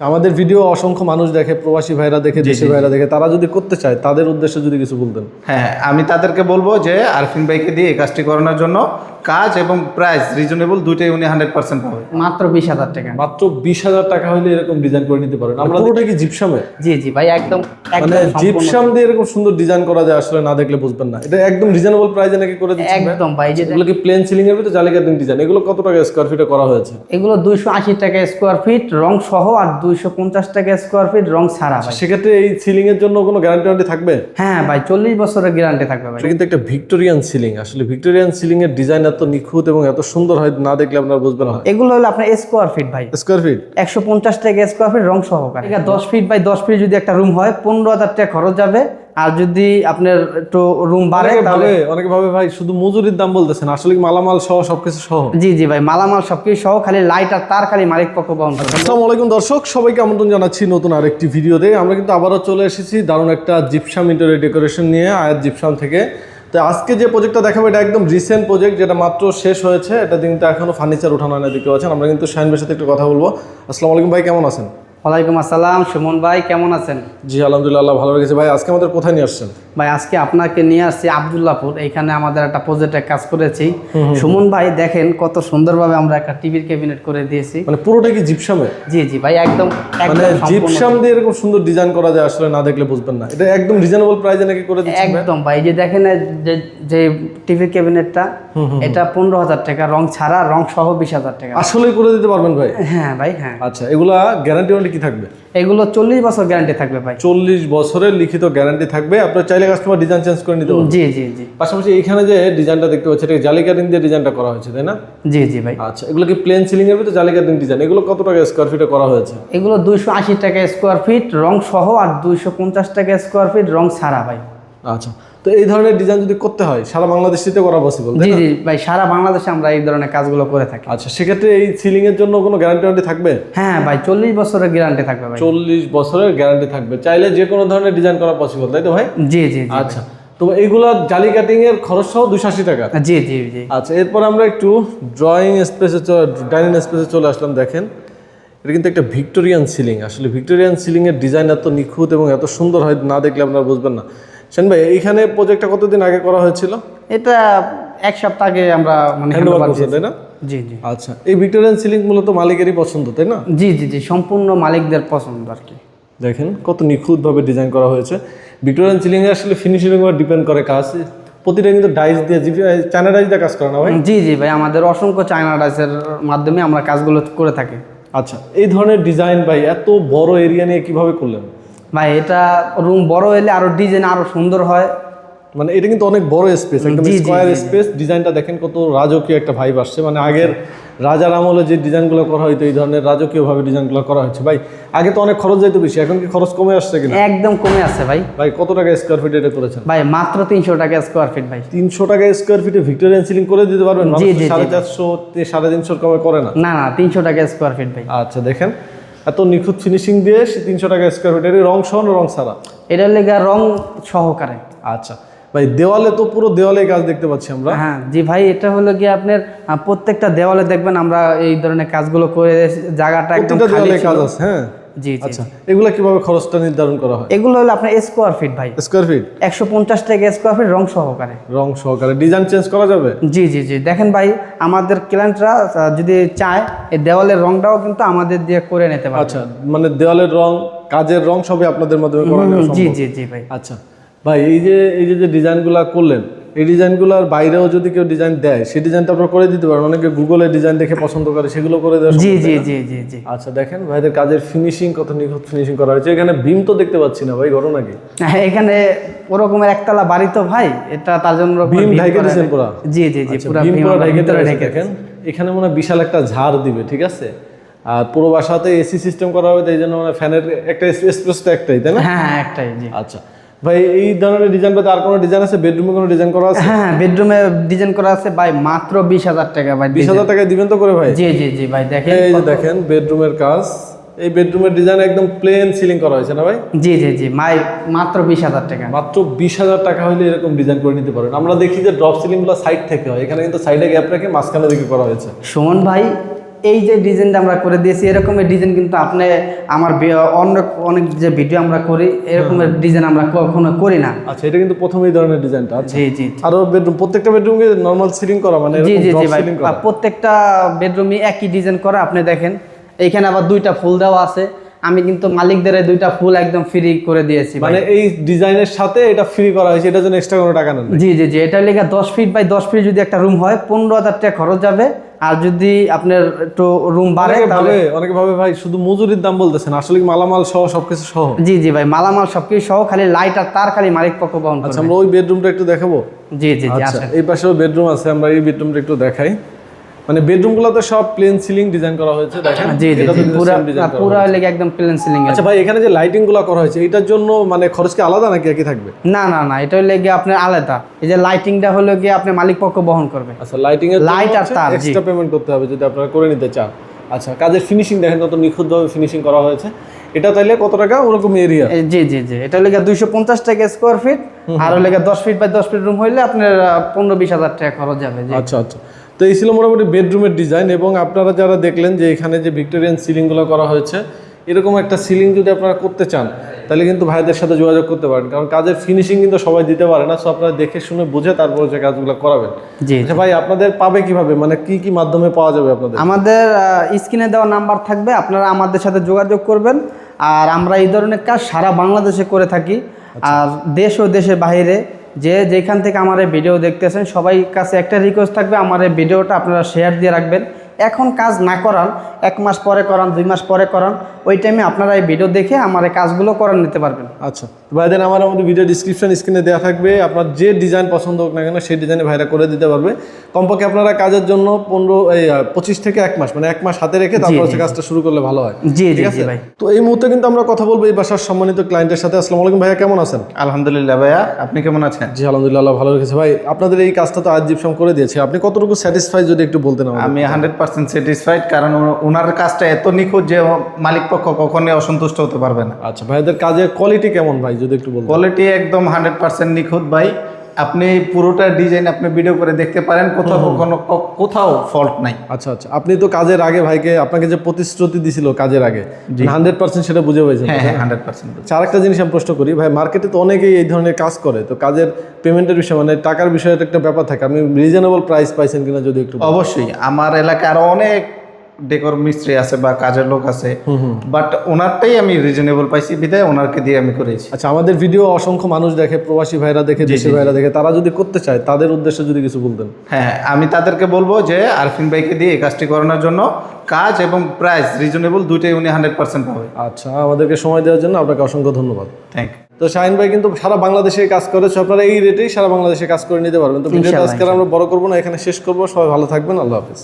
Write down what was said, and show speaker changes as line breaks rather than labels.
আমাদের ভিডিও অসংখ্য মানুষ দেখে প্রবাসী ভাইরা দেখে দেশি ভাইরা দেখে তারা যদি করতে চায় তাদের উদ্দেশ্যে যদি কিছু বলতেন।
হ্যাঁ আমি তাদেরকে বলব যে আরফিন ভাইকে দিয়ে এই কাজটি করানোর জন্য কাজ এবং প্রাইস রিজনেবল দুইটাই উনি হান্ড্রেড পার্সেন্ট পাবে।
মাত্র বিশ হাজার টাকা।
মাত্র বিশ হাজার টাকা হলে এরকম ডিজাইন করে নিতে পারেন। আমরা পুরোটা কি জিপসামে
জি জি ভাই একদম
মানে জিপসাম দিয়ে এরকম সুন্দর ডিজাইন করা যায় আসলে না দেখলে বুঝবেন না। এটা একদম রিজনেবল প্রাইসে নাকি করে দিচ্ছেন
একদম ভাই যে
এগুলো কি প্লেন সিলিং এর ভিতরে জালি কাটিং ডিজাইন এগুলো কত টাকা স্কোয়ার ফিটে করা হয়েছে?
এগুলো দুইশো আশি টাকা স্কোয়ার ফিট রং সহ আর দুইশো পঞ্চাশ টাকা স্কোয়ার ফিট রং ছাড়া ভাই।
সেক্ষেত্রে এই সিলিং এর জন্য কোনো গ্যারান্টি ওয়ারেন্টি থাকবে?
হ্যাঁ ভাই চল্লিশ বছরের গ্যারান্টি থাকবে ভাই।
কিন্তু একটা ভিক্টোরিয়ান সিলিং আসলে ভিক্টোরিয়ান সিলিং এর ডিজাইন এত নিখুঁত এবং এত সুন্দর হয় না দেখলে আপনারা বুঝবেন না।
এগুলো হলো আপনার স্কোয়ার ফিট ভাই।
স্কোয়ার ফিট
একশো পঞ্চাশ টাকা স্কোয়ার ফিট রং সহকারে। এটা দশ ফিট বাই দশ ফিট যদি একটা রুম হয় পনেরো হাজার টাকা খরচ যাবে। আর যদি আপনার একটু রুম বাড়ে তাহলে
অনেকে ভাবে ভাই শুধু মজুরির দাম বলতেছেন। আসলে কি মালামাল সহ সবকিছু সহ?
জি জি ভাই মালামাল সবকিছু সহ খালি লাইট আর তার খালি মালিক পক্ষ বহন করবে।
আসসালামু আলাইকুম দর্শক সবাইকে আমন্ত্রণ জানাচ্ছি নতুন আরেকটি ভিডিওতে আমরা কিন্তু আবারও চলে এসেছি দারুণ একটা জিপসাম ইন্টারিয়র ডেকোরেশন নিয়ে আয়াত জিপসাম থেকে। তো আজকে যে প্রজেক্টটা দেখাবো, এটা একদম রিসেন্ট প্রজেক্ট যেটা মাত্র শেষ হয়েছে। এটা কিন্তু এখনও ফার্নিচার উঠানো হয় না দেখতে পাচ্ছেন? আমরা কিন্তু শাহিনবের সাথে একটু কথা বলব। আসসালামু আলাইকুম ভাই, কেমন আছেন?
ওয়ালাইকুম আসসালাম সুমন ভাই কেমন আছেন?
জি আলহামদুলিল্লাহ আল্লাহ ভালো রেখেছে ভাই আজকে আমাদের কোথায় নিয়ে আসছেন?
ভাই আজকে আপনাকে নিয়ে আসছি আবদুল্লাপুর এখানে আমাদের একটা প্রজেক্টে কাজ করেছি। সুমন ভাই দেখেন কত সুন্দরভাবে আমরা একটা টিভির ক্যাবিনেট করে দিয়েছি।
মানে পুরোটা কি জিপসামে?
জি জি ভাই একদম
মানে জিপসাম দিয়ে এরকম সুন্দর ডিজাইন করা যায় আসলে না দেখলে বুঝবেন না। এটা একদম রিজনেবল প্রাইসে নাকি করে দিচ্ছেন
একদম ভাই যে দেখেন যে যে টিভির ক্যাবিনেটটা এটা পনেরো হাজার টাকা রং ছাড়া রং সহ বিশ হাজার টাকা।
আসলে করে দিতে পারবেন ভাই?
হ্যাঁ ভাই হ্যাঁ।
আচ্ছা এগুলা গ্যারান্টি ওয়ারেন্টি কি থাকবে?
এগুলো চল্লিশ বছর গ্যারান্টি থাকবে ভাই।
চল্লিশ বছরের লিখিত গ্যারান্টি থাকবে। আপনার চাইলে কাস্টমার ডিজাইন চেঞ্জ করে নিতে
জি জি জি।
পাশাপাশি এখানে যে ডিজাইনটা দেখতে পাচ্ছি এটা জালি কাটিং দিয়ে ডিজাইনটা করা হয়েছে তাই না?
জি জি ভাই।
আচ্ছা এগুলো কি প্লেন সিলিং এর ভিতরে জালি কাটিং ডিজাইন এগুলো কত টাকা স্কোয়ার ফিটে করা হয়েছে?
এগুলো দুইশো আশি টাকা স্কোয়ার ফিট রং সহ আর দুইশো পঞ্চাশ টাকা স্কোয়ার ফিট রং ছাড়া ভাই।
আচ্ছা তো এই ধরনের ডিজাইন যদি করতে হয় সারা বাংলাদেশিতে করা পসিবল
জি জি ভাই সারা বাংলাদেশে আমরা এই ধরনের কাজগুলো করে থাকি।
আচ্ছা সেক্ষেত্রে এই সিলিং এর জন্য কোনো গ্যারান্টি ওয়ারেন্টি থাকবে?
হ্যাঁ ভাই চল্লিশ বছরের গ্যারান্টি থাকবে ভাই।
চল্লিশ বছরের গ্যারান্টি থাকবে। চাইলে যে কোনো ধরনের ডিজাইন করা পসিবল তাই তো ভাই?
জি জি জি
আচ্ছা তো এইগুলা জালি কাটিং এর খরচ সহ দুশো আশি টাকা।
জি জি জি।
আচ্ছা এরপর আমরা একটু ড্রয়িং স্পেসে ডাইনিং স্পেসে চলে আসলাম দেখেন। এটা কিন্তু একটা ভিক্টোরিয়ান সিলিং আসলে ভিক্টোরিয়ান সিলিং এর ডিজাইন এত নিখুঁত এবং এত সুন্দর হয় না দেখলে আপনারা বুঝবেন না। সেন ভাই এইখানে প্রজেক্টটা কতদিন আগে করা হয়েছিল?
এটা এক সপ্তাহ আগে আমরা মানে
তাই না?
জি জি।
আচ্ছা এই ভিক্টোরিয়ান সিলিং মূলত মালিকেরই পছন্দ তাই না?
জি জি জি সম্পূর্ণ মালিকদের পছন্দ আর কি।
দেখেন কত নিখুঁতভাবে ডিজাইন করা হয়েছে। ভিক্টোরিয়ান সিলিং আসলে ফিনিশিং উপর ডিপেন্ড করে কাজ। প্রতিটা কিন্তু ডাইস দিয়ে চায়না ডাইস দিয়ে কাজ করে না ভাই?
জি জি ভাই আমাদের অসংখ্য চায়না ডাইসের মাধ্যমে আমরা কাজগুলো করে থাকি।
আচ্ছা এই ধরনের ডিজাইন ভাই এত বড় এরিয়া নিয়ে কীভাবে করলেন?
ভাই এটা রুম বড় হলে আরও ডিজাইন আরও সুন্দর হয়।
মানে এটা কিন্তু অনেক বড় স্পেস একদম স্কোয়ার। স্পেস ডিজাইনটা দেখেন কত রাজকীয় একটা ভাইব আসছে। মানে আগের রাজার আমলে যে ডিজাইনগুলো করা হয়তো এই ধরনের রাজকীয় ভাবে ডিজাইনগুলো করা হয়েছে। ভাই আগে তো অনেক খরচ যাইতো বেশি এখন কি খরচ কমে আসছে কিনা?
একদম কমে আসছে ভাই।
ভাই কত টাকা স্কোয়ার ফিট এটা করেছেন?
ভাই মাত্র তিনশো টাকা স্কোয়ার ফিট ভাই।
তিনশো টাকা স্কোয়ার ফিটে ভিক্টোরিয়ান সিলিং করে দিতে পারবেন? সাড়ে চারশো তে সাড়ে তিনশোর কমে করে না।
না না তিনশো টাকা স্কোয়ার ফিট ভাই।
আচ্ছা দেখেন। এত নিখুঁত ফিনিশিং দিয়ে তিনশো টাকা স্কোয়ার ফিট এটা রং সহ রং ছাড়া।
এটার লেগে রং সহকারে।
আচ্ছা ভাই দেওয়ালে তো পুরো দেওয়ালে কাজ দেখতে পাচ্ছি আমরা।
হ্যাঁ জি ভাই এটা হলো গিয়ে আপনার প্রত্যেকটা দেওয়ালে দেখবেন আমরা এই ধরনের কাজগুলো করে জায়গাটা একদম খালি ছিল।
কাজ আছে হ্যাঁ।
জি
আচ্ছা এগুলা কীভাবে খরচটা নির্ধারণ করা হয়?
এগুলো হলো আপনার স্কোয়ার ফিট ভাই।
স্কোয়ার ফিট
একশো পঞ্চাশ টাকা স্কোয়ার ফিট রং সহকারে।
রং সহকারে। ডিজাইন চেঞ্জ করা যাবে?
জি জি জি। দেখেন ভাই আমাদের ক্লায়েন্টরা যদি চায় এই দেওয়ালের রংটাও কিন্তু আমাদের দিয়ে করে নিতে পারে
আচ্ছা মানে দেওয়ালের রং কাজের রং সবই আপনাদের মাধ্যমে করা
জি জি জি ভাই।
আচ্ছা ভাই এই যে এই যে যে ডিজাইনগুলো করলেন এই ডিজাইনগুলোর বাইরেও যদি কেউ ডিজাইন দেয় সেই ডিজাইনটা আপনারা করে দিতে পারেন। অনেকে গুগলে ডিজাইন দেখে পছন্দ করে সেগুলো করে দেওয়া
জি জি জি জি জি।
আচ্ছা দেখেন ভাইদের কাজের ফিনিশিং কত নিখুঁত ফিনিশিং করা হয়েছে। এখানে বিম তো দেখতে পাচ্ছি না ভাই ঘটনা কি
হ্যাঁ, এখানে ওরকমের একতলা বাড়ি তো ভাই এটা তার জন্য beam
ঢাইকে দিয়েছেন। পুরা?
জি জি জি
আচ্ছা,
পুরো
বিম পুরো
ভিতরে
দেখেন। এখানে মনে হয় বিশাল একটা ঝাড় দিবে ঠিক আছে? আর পুরো বাসাতে এসি সিস্টেম করা হবে তাই জন্য ফ্যানের একটা স্পেস তো একটাই তাই না?
হ্যাঁ একটাই জি।
আচ্ছা ভাই এই ধরনের ডিজাইন বাদে আর কোনো ডিজাইন আছে? বেডরুমে কোনো ডিজাইন করা আছে?
হ্যাঁ বেডরুমে ডিজাইন করা আছে ভাই মাত্র বিশ হাজার টাকা ভাই
বিশ হাজার টাকায় দিবেন তো করে ভাই?
জি জি জি ভাই দেখেন
এই যে দেখেন বেডরুমের কাজ। এই বেডরুমের ডিজাইন একদম প্লেন সিলিং করা হয়েছে না ভাই?
জি জি জি মাই মাত্র বিশ হাজার টাকা।
মাত্র বিশ হাজার টাকা হলে এরকম ডিজাইন করে নিতে পারেন। আমরা দেখি যে ড্রপ সিলিংগুলো সাইড থেকে হয় এখানে কিন্তু সাইডে গ্যাপ রেখে মাঝখানে দিকে করা হয়েছে।
সুমন ভাই এই যে ডিজাইনটা আমরা করে দিয়েছি এরকমের ডিজাইন কিন্তু আপনি আমার অন্য অনেক যে ভিডিও আমরা করি এরকমের ডিজাইন আমরা কখনো করি না।
আচ্ছা এটা কিন্তু প্রথম এই ধরনের ডিজাইনটা আচ্ছা
জি জি
আরও বেডরুম প্রত্যেকটা বেডরুমে নর্মাল সিলিং করা মানে
জি জি জি ভাই। প্রত্যেকটা বেডরুমে একই ডিজাইন করা আপনি দেখেন। এইখানে আবার দুইটা ফুল দেওয়া আছে। আমি কিন্তু মালিকদের দুইটা ফুল একদম ফ্রি করে দিয়েছি
মানে এই ডিজাইনের সাথে এটা ফ্রি করা হয়েছে এটার জন্য এক্সট্রা কোনো টাকা নেন
জি জি জি এটা লেগে দশ ফিট বাই দশ ফিট যদি একটা রুম হয় পনেরো হাজার টাকা খরচ যাবে। আর যদি আপনার একটু রুম বাড়ে তাহলে
অনেকে ভাবে ভাই শুধু মজুরির দাম বলতেছেন আসলে কি মালামাল সহ সবকিছু সহ?
জি জি ভাই মালামাল সবকিছু সহ খালি লাইট আর তার খালি মালিক পক্ষ বহন
আচ্ছা আমরা ওই বেডরুমটা একটু দেখাবো?
জি জি জি
আচ্ছা এই পাশেও বেডরুম আছে আমরা এই বেডরুমটা একটু দেখাই। মানে বেডরুমগুলোতে সব প্লেন সিলিং ডিজাইন করা হয়েছে দেখেন?
জি জি পুরা পুরা। লেগে একদম প্লেন সিলিং
আচ্ছা ভাই এখানে যে লাইটিংগুলো করা হয়েছে এটার জন্য মানে খরচ কি আলাদা নাকি একই থাকবে?
না না না এটা লেগে আপনার আলাদা। এই যে লাইটিংটা হলো গিয়ে আপনি মালিক পক্ষ বহন করবে।
আচ্ছা লাইটিং এর
Light আর তার,
এক্সট্রা পেমেন্ট করতে হবে যদি আপনারা করে নিতে চান। আচ্ছা কাজের ফিনিশিং দেখেন কত নিখুঁতভাবে ফিনিশিং করা হয়েছে। এটা তাইলে কত টাকা? ওরকম এরিয়া
জি জি জি এটা লেগে দুইশো পঞ্চাশ টাকা স্কোয়ার ফিট আর লেগে দশ ফিট বাই দশ ফিট রুম হইলে আপনার পনেরো বিশ হাজার টাকা খরচ যাবে জি।
আচ্ছা আচ্ছা। তো এই ছিল মোটামুটি বেডরুমের ডিজাইন এবং আপনারা যারা দেখলেন যে এখানে যে ভিক্টোরিয়ান সিলিংগুলো করা হয়েছে এরকম একটা সিলিং যদি আপনারা করতে চান তাহলে কিন্তু ভাইদের সাথে যোগাযোগ করতে পারেন। কারণ কাজের ফিনিশিং কিন্তু সবাই দিতে পারে না সো আপনারা দেখে শুনে বুঝে তারপর যে কাজগুলো করাবেন।
জি
আচ্ছা ভাই আপনাদের পাবে কীভাবে? মানে কি কি মাধ্যমে পাওয়া যাবে আপনাদের?
আমাদের স্ক্রিনে দেওয়া নাম্বার থাকবে আপনারা আমাদের সাথে যোগাযোগ করবেন। আর আমরা এই ধরনের কাজ সারা বাংলাদেশে করে থাকি। আর দেশ ও দেশের বাইরে যে যেখান থেকে আমার ভিডিও দেখতেছেন, সবাই কাছে একটা রিকোয়েস্ট থাকবে, আমার এই ভিডিওটা আপনারা শেয়ার দিয়ে রাখবেন। এখন কাজ না করান এক মাস পরে করান দুই মাস পরে করান ওই টাইমে আপনারা এই ভিডিও দেখে আমার এই কাজগুলো করান নিতে পারবেন।
আচ্ছা তো ভাইদের আমার আমাদের ভিডিও ডিসক্রিপশন স্ক্রিনে দেওয়া থাকবে আপনার যে ডিজাইন পছন্দ হোক না কেন সেই ডিজাইনে ভাইরা করে দিতে পারবে। কমপক্ষে আপনারা কাজের জন্য পনেরো এই পঁচিশ থেকে এক মাস মানে এক মাস হাতে রেখে তারপর কাজটা শুরু করলে ভালো হয়।
জি জি
ঠিক আছে
ভাই।
তো এই মুহূর্তে কিন্তু আমরা কথা বলব এই বাসার সম্মানিত ক্লায়েন্টের সাথে। আসসালামু আলাইকুম ভাইয়া কেমন আছেন?
আলহামদুলিল্লাহ ভাইয়া আপনি কেমন আছেন?
জি আলহামদুলিল্লাহ ভালো রেখেছে। ভাই আপনাদের এই কাজটা তো আজ জিপসাম করে দিয়েছে। আপনি কতটুকু স্যাটিসফাই যদি একটু বলতেন
আমি হান্ড্রেড পার্সেন্ট স্যাটিসফাইড কারণ ওনার কাজটা এত নিখুঁত যে মালিক পক্ষ কখনোই অসন্তুষ্ট হতে পারবে না।
আচ্ছা ভাইদের কাজের কোয়ালিটি কেমন ভাই যদি একটু বল
কোয়ালিটি একদম হান্ড্রেড পার্সেন্ট নিখুঁত ভাই। আপনি পুরোটা ডিজাইন আপনি ভিডিও করে দেখতে পারেন কোথাও কোনো কোথাও ফল্ট নাই।
আচ্ছা আচ্ছা। আপনি তো কাজের আগে ভাইকে আপনাকে যে প্রতিশ্রুতি দিছিল কাজের আগে হান্ড্রেড পার্সেন্ট সেটা বুঝে পেয়েছেন
হ্যাঁ হ্যাঁ হান্ড্রেড পার্সেন্ট
আচ্ছা আরেকটা জিনিস আমি প্রশ্ন করি ভাই মার্কেটে তো অনেকেই এই ধরনের কাজ করে তো কাজের পেমেন্টের বিষয় মানে টাকার বিষয়ে একটা ব্যাপার থাকে আপনি রিজনেবল প্রাইস পাইছেন কিনা যদি একটু
অবশ্যই আমার এলাকায় আরও অনেক ডেকোর মিস্ত্রি আছে বা কাজের লোক আছে বাট ওনারটাই আমি রিজনেবল পাইছি বিদায় ওনারকে দিয়ে আমি করেছি।
আচ্ছা আমাদের ভিডিও অসংখ্য মানুষ দেখে প্রবাসী ভাইরা দেখে দেশি ভাইরা দেখে তারা যদি করতে চায় তাদের উদ্দেশ্যে যদি কিছু বলতেন।
হ্যাঁ হ্যাঁ, আমি তাদেরকে বলব যে আরফিন ভাইকে দিয়ে এই কাজটি করানোর জন্য কাজ এবং প্রাইস রিজনেবল দুইটাই উনি হান্ড্রেড পার্সেন্ট পাবে।
আচ্ছা আমাদেরকে সময় দেওয়ার জন্য আপনাকে অসংখ্য ধন্যবাদ।
থ্যাংক
তো শাহিন ভাই কিন্তু সারা বাংলাদেশে কাজ করে so আপনারা এই রেটেই সারা বাংলাদেশে কাজ করে নিতে পারবেন। তো ভিডিওটা আজকে আমরা বড় করব না এখানে শেষ করব। সবাই ভালো থাকবেন আল্লাহ হাফিজ।